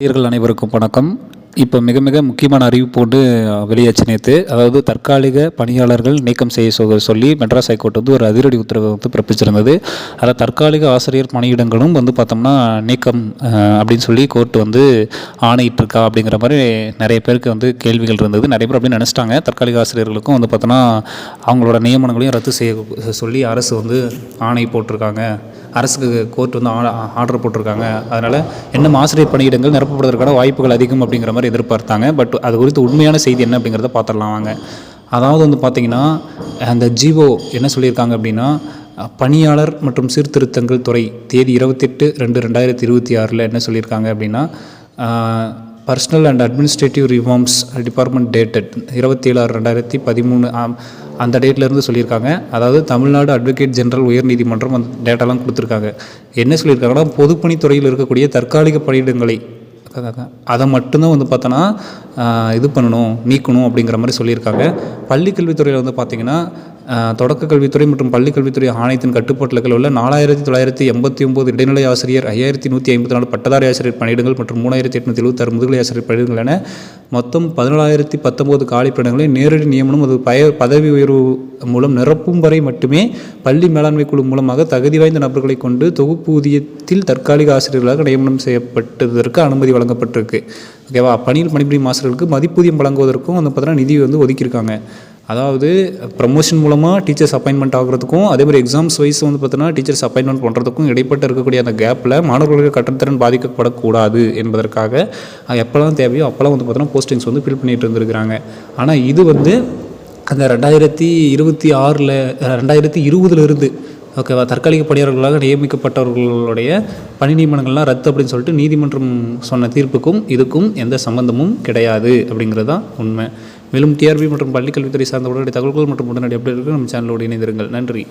நேயர்கள் அனைவருக்கும் வணக்கம். இப்போ மிக மிக முக்கியமான அறிவிப்பு ஒன்று வெளியாச்சு நேற்று அதாவது தற்காலிக பணியாளர்கள் நீக்கம் செய்ய சொல்லி மெட்ராஸ் ஹைகோர்ட் வந்து ஒரு அதிரடி உத்தரவை வந்து பிறப்பிச்சிருந்தது. அதில் தற்காலிக ஆசிரியர் பணியிடங்களும் வந்து பார்த்தோம்னா நீக்கம் அப்படின்னு சொல்லி கோர்ட் வந்து ஆணையிட்டிருக்கா அப்படிங்கிற மாதிரி நிறைய பேருக்கு வந்து கேள்விகள் இருந்தது. நிறைய பேர் அப்படின்னு நினச்சிட்டாங்க. தற்காலிக ஆசிரியர்களுக்கும் வந்து பார்த்தோன்னா அவங்களோட நியமனங்களையும் ரத்து செய்ய சொல்லி அரசு வந்து ஆணை போட்டிருக்காங்க. அரசுக்கு கோர்ட் வந்து ஆர்டர் போட்டிருக்காங்க. அதனால் இன்னும் ஆசிரியர் பணியிடங்கள் நிரப்பப்படுவதற்கான வாய்ப்புகள் அதிகம் அப்படிங்கிற மாதிரி எதிர்பார்த்தாங்க. பட் அது குறித்து உண்மையான செய்தி என்ன அப்படிங்கிறத பார்த்துடலாம் வாங்க. அதாவது வந்து பார்த்திங்கன்னா அந்த ஜிஓ என்ன சொல்லியிருக்காங்க அப்படின்னா பணியாளர் மற்றும் சீர்திருத்தங்கள் துறை தேதி இருபத்தெட்டு ரெண்டு ரெண்டாயிரத்தி இருபத்தி ஆறில் என்ன சொல்லியிருக்காங்க அப்படின்னா personnel and administrative reforms department dated இருபத்தி ஏழு ஆறு ரெண்டாயிரத்தி பதிமூணு அந்த டேட்லேருந்து சொல்லியிருக்காங்க. அதாவது தமிழ்நாடு அட்வொகேட் ஜெனரல் உயர்நீதிமன்றம் அந்த டேட்டாலாம் கொடுத்துருக்காங்க. என்ன சொல்லியிருக்காங்கன்னா பொதுப்பணித்துறையில் இருக்கக்கூடிய தற்காலிக பணியிடங்களை அதை மட்டும்தான் வந்து பார்த்தோன்னா இது பண்ணணும் நீக்கணும் அப்படிங்கிற மாதிரி சொல்லியிருக்காங்க. பள்ளி கல்வித்துறையில் வந்து பார்த்திங்கன்னா தொடக்க கல்வித்துறை மற்றும் பள்ளி கல்வித்துறை ஆணையத்தின் கட்டுப்பாட்டில் உள்ள நாலாயிரத்தி தொள்ளாயிரத்தி எண்பத்தி ஒம்பது இடைநிலை ஆசிரியர் ஐயாயிரத்தி நூற்றி ஐம்பத்தி நாலு பட்டதாரி ஆசிரியர் பணியிடங்கள் மற்றும் மூணாயிரத்தி எட்நூற்றி எழுபத்தாறு முதுகலை ஆசிரியர் பணியிடங்கள் என மொத்தம் பதினாலாயிரத்தி பத்தொம்போது காலி பணியிடங்களை நேரடி நியமனம் அது பய பதவி உயர்வு மூலம் நிரப்பும் வரை மட்டுமே பள்ளி மேலாண்மை குழு மூலமாக தகுதி வாய்ந்த நபர்களை கொண்டு தொகுப்பூதியத்தில் தற்காலிக ஆசிரியர்களாக நியமனம் செய்யப்பட்டதற்கு அனுமதி வழங்கப்பட்டிருக்கு. ஓகேவா? பணியில் பணிபுரியும் ஆசிரியர்களுக்கு மதிப்பூதியம் வழங்குவதற்கும் வந்து பார்த்தீங்கன்னா நிதி வந்து ஒதுக்கியிருக்காங்க. அதாவது ப்ரமோஷன் மூலமாக டீச்சர்ஸ் அப்பாயின்மெண்ட் ஆகிறதுக்கும் அதே மாதிரி எக்ஸாம்ஸ் வைஸ் வந்து பார்த்தீங்கன்னா டீச்சர்ஸ் அப்பாயின்மெண்ட் பண்ணுறதுக்கும் இடைப்பட்டு இருக்கக்கூடிய அந்த கேப்பில் மாணவர்களுக்கு கட்டணத்திறன் பாதிக்கப்படக்கூடாது என்பதற்காக எப்போல்லாம் தேவையோ அப்போல்லாம் வந்து பார்த்தோன்னா போஸ்டிங்ஸ் வந்து ஃபில் பண்ணிட்டு இருந்திருக்கிறாங்க. ஆனால் இது வந்து அந்த ரெண்டாயிரத்தி இருபத்தி ஆறில் ரெண்டாயிரத்தி இருபதுலேருந்து ஓகேவா தற்காலிக பணியாளர்களாக நியமிக்கப்பட்டவர்களுடைய பணி நியமனங்கள்லாம் ரத்து அப்படின்னு சொல்லிட்டு நீதிமன்றம் சொன்ன தீர்ப்புக்கும் இதுக்கும் எந்த சம்பந்தமும் கிடையாது அப்படிங்கிறது தான் உண்மை. மேலும் டிஆர்பி மற்றும் பள்ளிக்கல்வித்துறை சார்ந்த உடனடி தகவல்கள் மற்றும் உடனடி அப்டேட்டுகள் நம்ம சேனலோடு இணைந்திருங்கள். நன்றி.